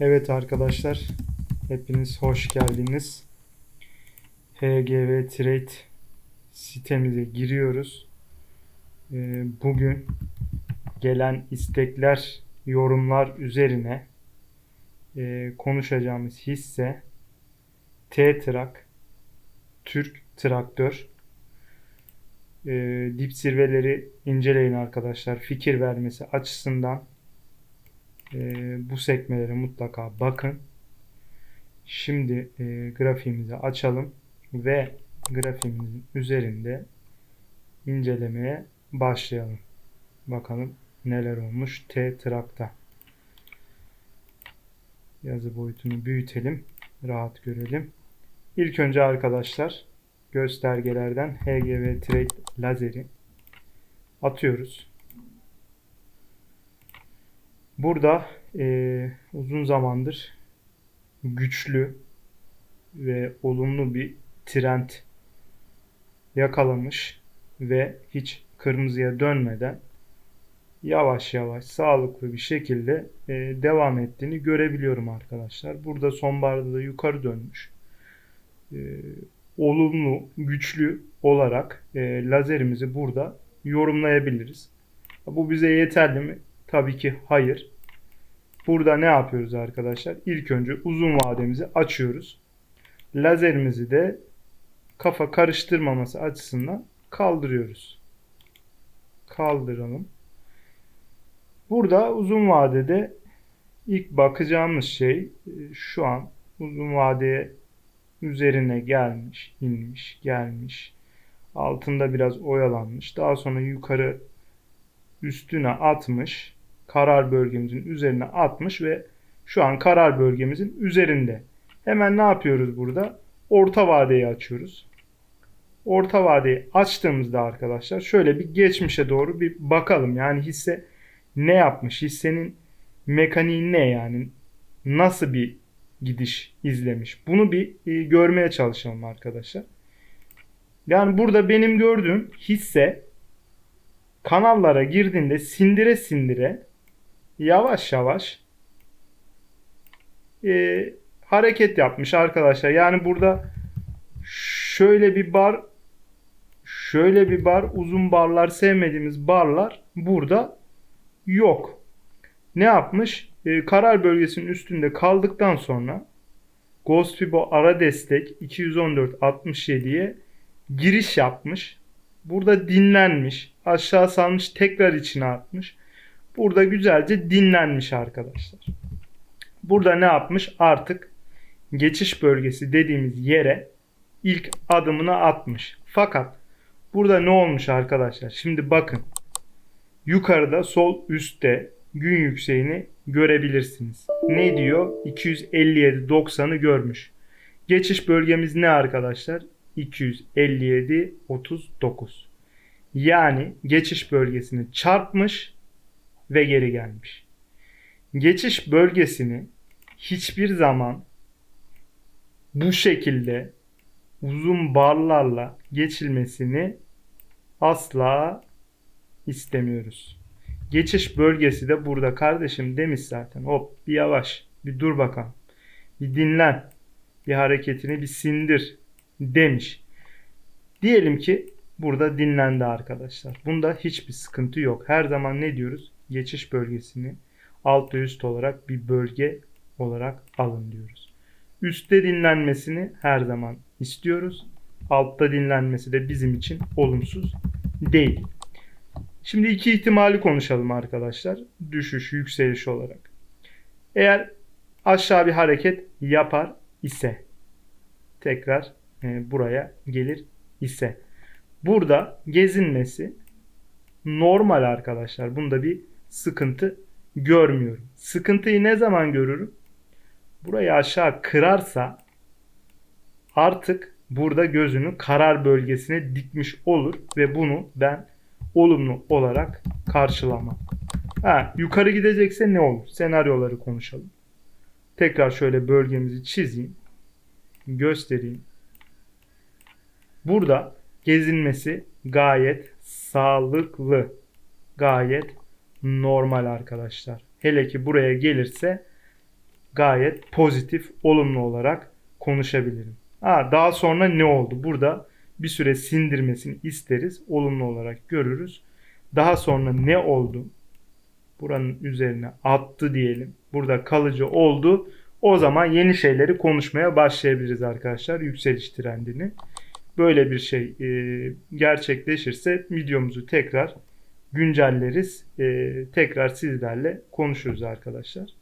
Evet arkadaşlar, hepiniz hoş geldiniz. HGV Trade sitemize giriyoruz. Ee, Bugün gelen istekler, yorumlar üzerine e, konuşacağımız hisse T-Trak, Türk Traktör. Ee, Dip zirveleri inceleyin arkadaşlar. Fikir vermesi açısından e, bu sekmelere mutlaka bakın. Şimdi e, grafiğimizi açalım ve grafiğimizin üzerinde incelemeye başlayalım. Bakalım neler olmuş T trakta. Yazı boyutunu büyütelim. Rahat görelim. İlk önce arkadaşlar göstergelerden HGV Trade lazeri atıyoruz. Burada e, uzun zamandır güçlü ve olumlu bir trend yakalamış ve hiç kırmızıya dönmeden yavaş yavaş sağlıklı bir şekilde e, devam ettiğini görebiliyorum arkadaşlar. Burada sonbaharda da yukarı dönmüş. E, olumlu, güçlü olarak e, lazerimizi burada yorumlayabiliriz. Bu bize yeterli mi? Tabii ki hayır. Burada ne yapıyoruz arkadaşlar? İlk önce uzun vademizi açıyoruz. Lazerimizi de kafa karıştırmaması açısından kaldırıyoruz. Kaldıralım. Burada uzun vadede ilk bakacağımız şey e, şu an uzun vadeye üzerine gelmiş, inmiş, gelmiş. Altında biraz oyalanmış. Daha sonra yukarı üstüne atmış karar bölgemizin üzerine atmış ve şu an karar bölgemizin üzerinde. Hemen ne yapıyoruz burada? Orta vadeyi açıyoruz. Orta vadeyi açtığımızda arkadaşlar şöyle bir geçmişe doğru bir bakalım. Yani hisse ne yapmış? Hissenin mekaniği ne yani? Nasıl bir gidiş izlemiş? Bunu bir e, görmeye çalışalım arkadaşlar. Yani burada benim gördüğüm hisse kanallara girdiğinde sindire sindire yavaş yavaş e, hareket yapmış arkadaşlar. Yani burada şöyle bir bar şöyle bir bar uzun barlar sevmediğimiz barlar burada yok. Ne yapmış? E, karar bölgesinin üstünde kaldıktan sonra Ghost Fibo ara destek 214.67'ye giriş yapmış. Burada dinlenmiş. Aşağı salmış tekrar içine atmış. Burada güzelce dinlenmiş arkadaşlar. Burada ne yapmış? Artık geçiş bölgesi dediğimiz yere ilk adımını atmış. Fakat burada ne olmuş arkadaşlar? Şimdi bakın. Yukarıda sol üstte gün yükseğini görebilirsiniz. Ne diyor? 257.90'ı görmüş. Geçiş bölgemiz ne arkadaşlar? 257.39. Yani geçiş bölgesini çarpmış ve geri gelmiş. Geçiş bölgesini hiçbir zaman bu şekilde uzun barlarla geçilmesini asla istemiyoruz. Geçiş bölgesi de burada kardeşim demiş zaten. Hop bir yavaş bir dur bakalım. Bir dinlen. Bir hareketini bir sindir demiş. Diyelim ki burada dinlendi arkadaşlar. Bunda hiçbir sıkıntı yok. Her zaman ne diyoruz? Geçiş bölgesini alt üst olarak bir bölge olarak alın diyoruz. Üstte dinlenmesini her zaman istiyoruz. Altta dinlenmesi de bizim için olumsuz değil. Şimdi iki ihtimali konuşalım arkadaşlar. Düşüş, yükseliş olarak. Eğer aşağı bir hareket yapar ise tekrar e, buraya gelir ise burada gezinmesi normal arkadaşlar. Bunda bir sıkıntı görmüyorum. Sıkıntıyı ne zaman görürüm? Burayı aşağı kırarsa artık burada gözünü karar bölgesine dikmiş olur ve bunu ben olumlu olarak karşılamam. Ha, yukarı gidecekse ne olur? Senaryoları konuşalım. Tekrar şöyle bölgemizi çizeyim. Göstereyim. Burada gezinmesi gayet sağlıklı. Gayet normal arkadaşlar. Hele ki buraya gelirse gayet pozitif, olumlu olarak konuşabilirim. Ha, daha sonra ne oldu? Burada bir süre sindirmesini isteriz. Olumlu olarak görürüz. Daha sonra ne oldu? Buranın üzerine attı diyelim. Burada kalıcı oldu. O zaman yeni şeyleri konuşmaya başlayabiliriz arkadaşlar. Yükseliş trendini. Böyle bir şey e, gerçekleşirse videomuzu tekrar güncelleriz. E, tekrar sizlerle konuşuruz arkadaşlar.